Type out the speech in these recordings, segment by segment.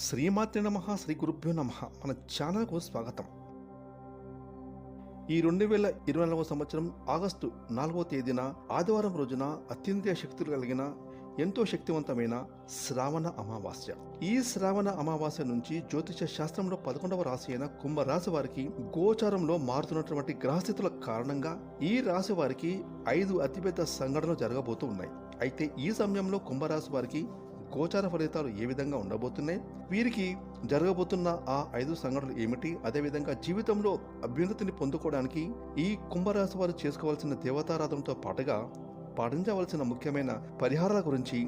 శ్రీమాత్రి నమ శ్రీ గురుభ్యో నమ. మన ఛానల్కు స్వాగతం. ఈ రెండు వేల ఇరవై నాలుగవ సంవత్సరం ఆగస్టు నాలుగవ తేదీన ఆదివారం రోజున అత్యంత శక్తులు కలిగిన ఎంతో శక్తివంతమైన శ్రావణ అమావాస్య. ఈ శ్రావణ అమావాస్య నుంచి జ్యోతిష శాస్త్రంలో పదకొండవ రాశి అయిన కుంభరాశి వారికి గోచారంలో మారుతున్నటువంటి గ్రహస్థితుల కారణంగా ఈ రాశి వారికి ఐదు అతిపెద్ద సంఘటనలు జరగబోతూ ఉన్నాయి. అయితే ఈ సమయంలో కుంభరాశి వారికి గోచార ఫలితాలు ఏ విధంగా ఉండబోతున్నాయి? వీరికి జరగబోతున్న ఆ ఐదు సంఘటనలు ఏమిటి? అదేవిధంగా జీవితంలో అభ్యున్నతిని పొందుకోవడానికి ఈ కుంభరాశి వారు చేసుకోవాల్సిన దేవతారాధనతో పాటుగా పాటించవలసిన ముఖ్యమైన పరిహారాల గురించి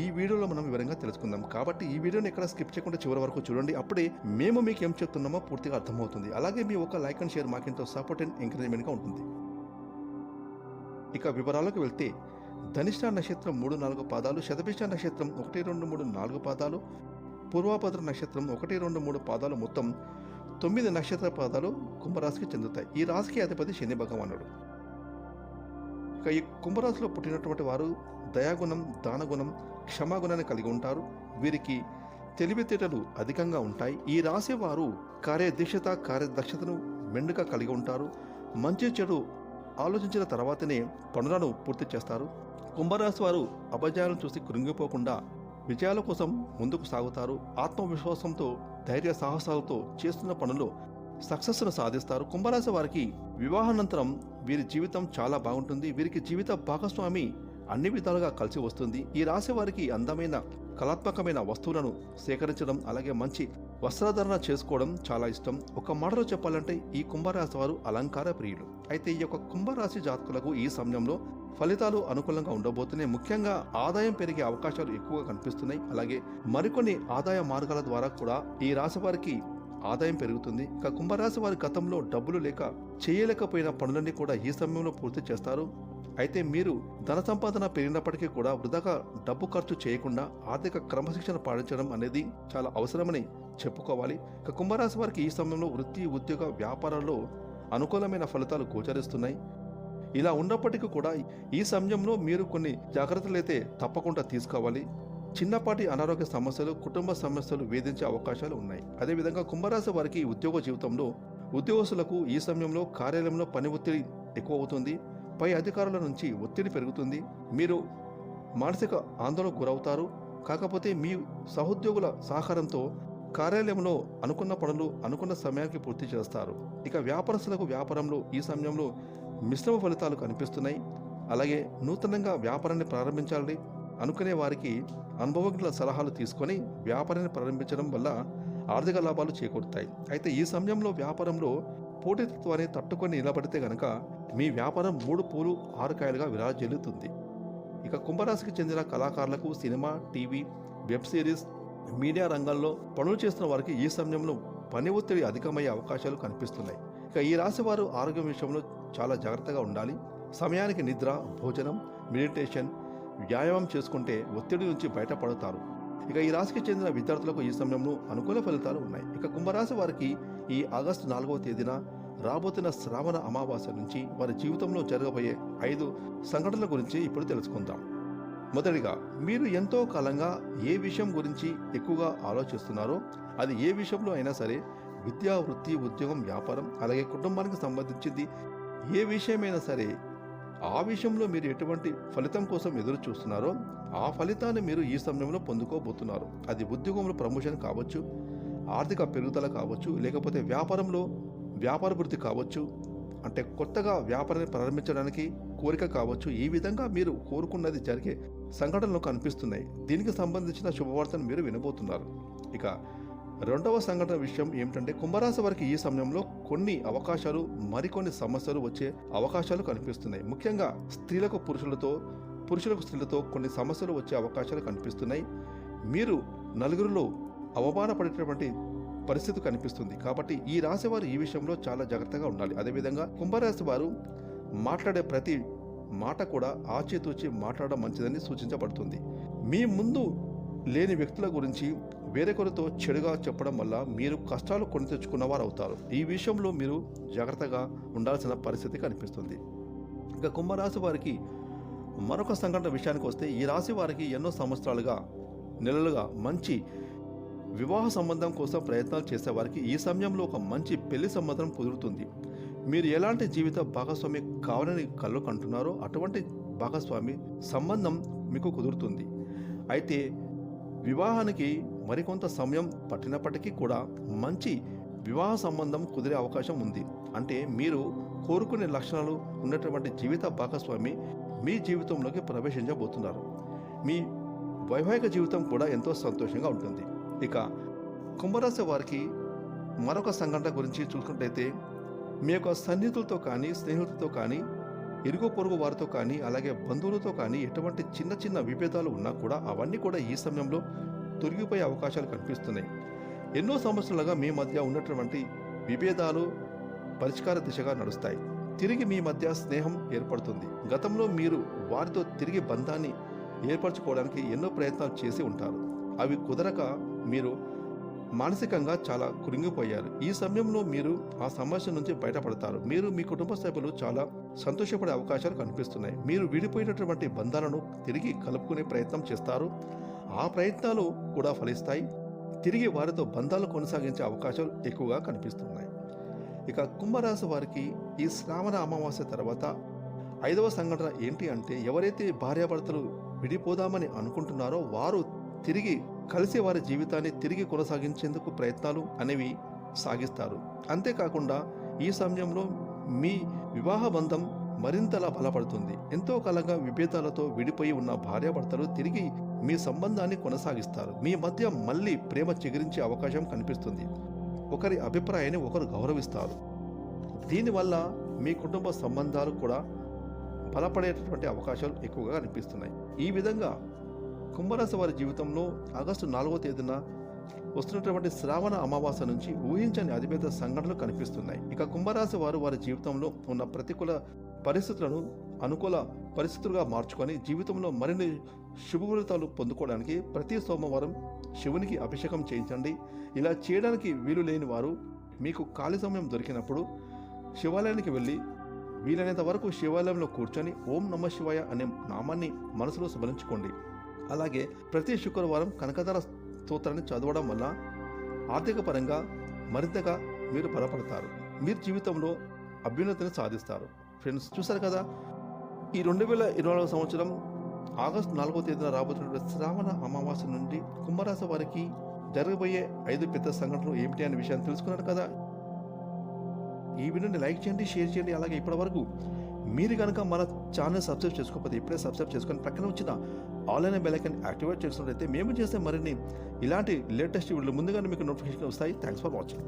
ఈ వీడియోలో మనం వివరంగా తెలుసుకుందాం. కాబట్టి ఈ వీడియోని ఎక్కడ స్కిప్ చేయకుండా చివరి వరకు చూడండి. అప్పుడే మేము మీకు ఏం చెప్తున్నామో పూర్తిగా అర్థమవుతుంది. అలాగే మీ ఒక లైక్ అండ్ షేర్ మాకెంతో సపోర్ట్ అండ్ ఎంకరేజ్మెంట్గా ఉంటుంది. ఇక వివరాలకు వెళ్తే ధనిష్ట నక్షత్రం మూడు నాలుగు పాదాలు శతభిష్ట నక్షత్రం ఒకటి రెండు మూడు నాలుగు పాదాలు పూర్వాభద్ర నక్షత్రం ఒకటి రెండు మూడు పాదాలు మొత్తం తొమ్మిది నక్షత్ర పాదాలు కుంభరాశికి చెందుతాయి. ఈ రాశికి అధిపతి శని భగవానుడు. ఇక ఈ కుంభరాశిలో పుట్టినటువంటి వారు దయాగుణం దానగుణం క్షమాగుణాన్ని కలిగి ఉంటారు. వీరికి తెలివితేటలు అధికంగా ఉంటాయి. ఈ రాశి వారు కార్యదీక్షత కార్యదక్షతను మెండుగా కలిగి ఉంటారు. మంచి చెడు ఆలోచించిన తర్వాతనే పనులను పూర్తి చేస్తారు. కుంభరాశి వారు అపజయాలను చూసి కృంగిపోకుండా విజయాల కోసం ముందుకు సాగుతారు. ఆత్మవిశ్వాసంతో ధైర్య సాహసాలతో చేస్తున్న పనులు సక్సెస్ను సాధిస్తారు. కుంభరాశి వారికి వివాహానంతరం వీరి జీవితం చాలా బాగుంటుంది. వీరికి జీవిత భాగస్వామి అన్ని విధాలుగా కలిసి వస్తుంది. ఈ రాశి వారికి అందమైన కళాత్మకమైన వస్తువులను సేకరించడం అలాగే మంచి వస్త్రధారణ చేసుకోవడం చాలా ఇష్టం. ఒక మాటలో చెప్పాలంటే ఈ కుంభరాశి వారు అలంకార ప్రియులు. అయితే ఈ యొక్క కుంభరాశి జాతకులకు ఈ సమయంలో ఫలితాలు అనుకూలంగా ఉండబోతున్నాయి. ముఖ్యంగా ఆదాయం పెరిగే అవకాశాలు ఎక్కువగా కనిపిస్తున్నాయి. అలాగే మరికొన్ని ఆదాయ మార్గాల ద్వారా కూడా ఈ రాశి వారికి ఆదాయం పెరుగుతుంది. ఇక కుంభరాశి వారి గతంలో డబ్బులు లేక చేయలేకపోయిన పనులన్నీ కూడా ఈ సమయంలో పూర్తి చేస్తారు. అయితే మీరు ధన సంపాదన పెరిగినప్పటికీ కూడా వృధాగా డబ్బు ఖర్చు చేయకుండా ఆర్థిక క్రమశిక్షణ పాటించడం అనేది చాలా అవసరమని చెప్పుకోవాలి. ఇక కుంభరాశి వారికి ఈ సమయంలో వృత్తి ఉద్యోగ వ్యాపారాల్లో అనుకూలమైన ఫలితాలు గోచరిస్తున్నాయి. ఇలా ఉన్నప్పటికీ కూడా ఈ సమయంలో మీరు కొన్ని జాగ్రత్తలు అయితే తప్పకుండా తీసుకోవాలి. చిన్నపాటి అనారోగ్య సమస్యలు కుటుంబ సమస్యలు వేధించే అవకాశాలు ఉన్నాయి. అదేవిధంగా కుంభరాశి వారికి ఉద్యోగ జీవితంలో ఉద్యోగస్తులకు ఈ సమయంలో కార్యాలయంలో పని ఒత్తిడి ఎక్కువ అవుతుంది పై అధికారుల నుంచి ఒత్తిడి పెరుగుతుంది. మీరు మానసిక ఆందోళనకు గురవుతారు. కాకపోతే మీ సహోద్యోగుల సహకారంతో కార్యాలయంలో అనుకున్న పనులు అనుకున్న సమయానికి పూర్తి చేస్తారు. ఇక వ్యాపారస్తులకు వ్యాపారంలో ఈ సమయంలో మిశ్రమ ఫలితాలు కనిపిస్తున్నాయి. అలాగే నూతనంగా వ్యాపారాన్ని ప్రారంభించాలని అనుకునే వారికి అనుభవజ్ఞుల సలహాలు తీసుకొని వ్యాపారాన్ని ప్రారంభించడం వల్ల ఆర్థిక లాభాలు చేకూరుతాయి. అయితే ఈ సమయంలో వ్యాపారంలో పోటీతత్వాన్ని తట్టుకొని నిలబడితే గనక మీ వ్యాపారం మూడు పూలు ఆరు కాయలుగా విరాజిల్లుతుంది ఇక కుంభరాశికి చెందిన కళాకారులకు cinema TV web series media రంగంలో పనులు చేస్తున్న వారికి ఈ సమయంలో పని ఒత్తిడి అధికమయ్యే అవకాశాలు కనిపిస్తున్నాయి. ఇక ఈ రాశి వారు ఆరోగ్యం విషయంలో చాలా జాగ్రత్తగా ఉండాలి. సమయానికి నిద్ర భోజనం మెడిటేషన్ వ్యాయామం చేసుకుంటే ఒత్తిడి నుంచి బయటపడతారు. ఇక ఈ రాశికి చెందిన విద్యార్థులకు ఈ సమయంలో అనుకూల ఫలితాలు ఉన్నాయి. ఇక కుంభరాశి వారికి ఈ ఆగస్టు నాలుగవ తేదీన రాబోతున్న శ్రావణ అమావాస్య నుంచి వారి జీవితంలో జరగబోయే ఐదు సంఘటనల గురించి ఇప్పుడు తెలుసుకుందాం. మొదటిగా మీరు ఎంతో కాలంగా ఏ విషయం గురించి ఎక్కువగా ఆలోచిస్తున్నారో అది ఏ విషయంలో అయినా సరే విద్యా వృత్తి ఉద్యోగం వ్యాపారం అలాగే కుటుంబానికి సంబంధించింది ఏ విషయమైనా సరే ఆ విషయంలో మీరు ఎటువంటి ఫలితం కోసం ఎదురు చూస్తున్నారో ఆ ఫలితాన్ని మీరు ఈ సమయంలో పొందుకోబోతున్నారు. అది ఉద్యోగంలో ప్రమోషన్ కావచ్చు ఆర్థిక పెరుగుదల కావచ్చు లేకపోతే వ్యాపారంలో వ్యాపార వృద్ధి కావచ్చు అంటే కొత్తగా వ్యాపారాన్ని ప్రారంభించడానికి కోరిక కావచ్చు ఈ విధంగా మీరు కోరుకున్నది జరిగే సంఘటనలు కనిపిస్తున్నాయి. దీనికి సంబంధించిన శుభవార్తను మీరు వినబోతున్నారు. ఇక రెండవ సంఘటన విషయం ఏమిటంటే కుంభరాశి వారికి ఈ సమయంలో కొన్ని అవకాశాలు మరికొన్ని సమస్యలు వచ్చే అవకాశాలు కనిపిస్తున్నాయి. ముఖ్యంగా స్త్రీలకు పురుషులతో పురుషులకు స్త్రీలతో కొన్ని సమస్యలు వచ్చే అవకాశాలు కనిపిస్తున్నాయి. మీరు నలుగురిలో అవమానపడేటటువంటి పరిస్థితి కనిపిస్తుంది. కాబట్టి ఈ రాశి వారు ఈ విషయంలో చాలా జాగ్రత్తగా ఉండాలి. అదేవిధంగా కుంభరాశి వారు మాట్లాడే ప్రతి మాట కూడా ఆచితూచి మాట్లాడడం మంచిదని సూచించబడుతుంది. మీ ముందు లేని వ్యక్తుల గురించి వేరొకరితో చెడుగా చెప్పడం వల్ల మీరు కష్టాలు కొని తెచ్చుకున్న వారు అవుతారు ఈ విషయంలో మీరు జాగ్రత్తగా ఉండాల్సిన పరిస్థితి కనిపిస్తుంది. ఇక కుంభరాశి వారికి మరొక సంఘటన విషయానికి వస్తే ఈ రాశి వారికి ఎన్నో సంవత్సరాలుగా నెలలుగా మంచి వివాహ సంబంధం కోసం ప్రయత్నాలు చేసేవారికి ఈ సమయంలో ఒక మంచి పెళ్ళి సంబంధం కుదురుతుంది. మీరు ఎలాంటి జీవిత భాగస్వామి కావాలని కళ్ళు కంటున్నారో అటువంటి భాగస్వామి సంబంధం మీకు కుదురుతుంది. అయితే వివాహానికి మరికొంత సమయం పట్టినప్పటికీ కూడా మంచి వివాహ సంబంధం కుదిరే అవకాశం ఉంది. అంటే మీరు కోరుకునే లక్షణాలు ఉన్నటువంటి జీవిత భాగస్వామి మీ జీవితంలోకి ప్రవేశించబోతున్నారు. మీ వైవాహిక జీవితం కూడా ఎంతో సంతోషంగా ఉంటుంది. ఇక కుంభరాశి వారికి మరొక సంఘటన గురించి చూసుకున్నట్లయితే మీ యొక్క సన్నిహితులతో కానీ స్నేహితులతో కానీ ఇరుగు పొరుగు వారితో కానీ అలాగే బంధువులతో కానీ ఎటువంటి చిన్న చిన్న విభేదాలు ఉన్నా కూడా అవన్నీ కూడా ఈ సమయంలో తొలగిపోయే అవకాశాలు కనిపిస్తున్నాయి. ఎన్నో సంవత్సరాలుగా మీ మధ్య ఉన్నటువంటి విభేదాలు పరిష్కార దిశగా నడుస్తాయి. తిరిగి మీ మధ్య స్నేహం ఏర్పడుతుంది. గతంలో మీరు వారితో తిరిగి బంధాన్ని ఏర్పరచుకోవడానికి ఎన్నో ప్రయత్నాలు చేసి ఉంటారు. అవి కుదరక మీరు మానసికంగా చాలా కురింగిపోయారు. ఈ సమయంలో మీరు ఆ సమస్య నుంచి బయటపడతారు. మీరు మీ కుటుంబ సభ్యులు చాలా సంతోషపడే అవకాశాలు కనిపిస్తున్నాయి. మీరు విడిపోయినటువంటి బంధాలను తిరిగి కలుపుకునే ప్రయత్నం చేస్తారు. ఆ ప్రయత్నాలు కూడా ఫలిస్తాయి. తిరిగి వారితో బంధాలు కొనసాగించే అవకాశాలు ఎక్కువగా కనిపిస్తున్నాయి. ఇక కుంభరాశి వారికి ఈ శ్రావణ అమావాస్య తర్వాత ఐదవ సంఘటన ఏంటి అంటే ఎవరైతే భార్యాభర్తలు విడిపోదామని అనుకుంటున్నారో వారు తిరిగి కలిసి వారి జీవితాన్ని తిరిగి కొనసాగించేందుకు ప్రయత్నాలు అనేవి సాగిస్తారు. అంతేకాకుండా ఈ సమయంలో మీ వివాహ బంధం మరింతలా బలపడుతుంది. ఎంతో కాలంగా విభేదాలతో విడిపోయి ఉన్న భార్యాభర్తలు తిరిగి మీ సంబంధాన్ని కొనసాగిస్తారు. మీ మధ్య మళ్ళీ ప్రేమ చిగురించే అవకాశం కనిపిస్తుంది. ఒకరి అభిప్రాయాన్ని ఒకరు గౌరవిస్తారు. దీనివల్ల మీ కుటుంబ సంబంధాలు కూడా బలపడేటటువంటి అవకాశాలు ఎక్కువగా కనిపిస్తున్నాయి. ఈ విధంగా కుంభరాశి వారి జీవితంలో ఆగస్టు నాలుగో తేదీన వస్తున్నటువంటి శ్రావణ అమావాస్య నుంచి ఊహించని అతిపెద్ద సంఘటనలు కనిపిస్తున్నాయి. ఇక కుంభరాశి వారు వారి జీవితంలో ఉన్న ప్రతికూల పరిస్థితులను అనుకూల పరిస్థితులుగా మార్చుకొని జీవితంలో మరిన్ని శుభఫలితాలు పొందుకోవడానికి ప్రతి సోమవారం శివునికి అభిషేకం చేయించండి. ఇలా చేయడానికి వీలు లేని వారు మీకు ఖాళీ సమయం దొరికినప్పుడు శివాలయానికి వెళ్ళి వీలైనంత వరకు శివాలయంలో కూర్చొని ఓం నమ శివాయ అనే నామాన్ని మనసులో స్మరించుకోండి. అలాగే ప్రతి శుక్రవారం కనకదార స్తోత్రాన్ని చదవడం వల్ల ఆర్థిక పరంగా మరింతగా మీరు బలపడతారు. మీరు జీవితంలో అభ్యున్నతిని సాధిస్తారు. ఫ్రెండ్స్ చూసారు కదా? ఈ రెండు వేల ఇరవై నాలుగు సంవత్సరం ఆగస్టు నాలుగో తేదీన రాబోతున్న శ్రావణ అమావాస్య నుండి కుంభరాశి వారికి జరగబోయే ఐదు పెద్ద సంఘటనలు ఏమిటి అనే విషయాన్ని తెలుసుకున్నారు కదా? ఈ వీడియోని లైక్ చేయండి షేర్ చేయండి. అలాగే ఇప్పటివరకు మీరు కనుక మన ఛానల్ సబ్స్క్రైబ్ చేసుకోకపోతే ఇప్పుడే సబ్స్క్రైబ్ చేసుకొని పక్కన వచ్చిన ఆన్లైన్ బెలైకన్ యాక్టివేట్ చేసినట్లయితే మేము చేసే మరిన్ని ఇలాంటి లేటెస్ట్ వీడియోలు ముందుగానే మీకు నోటిఫికేషన్ వస్తాయి. Thanks for watching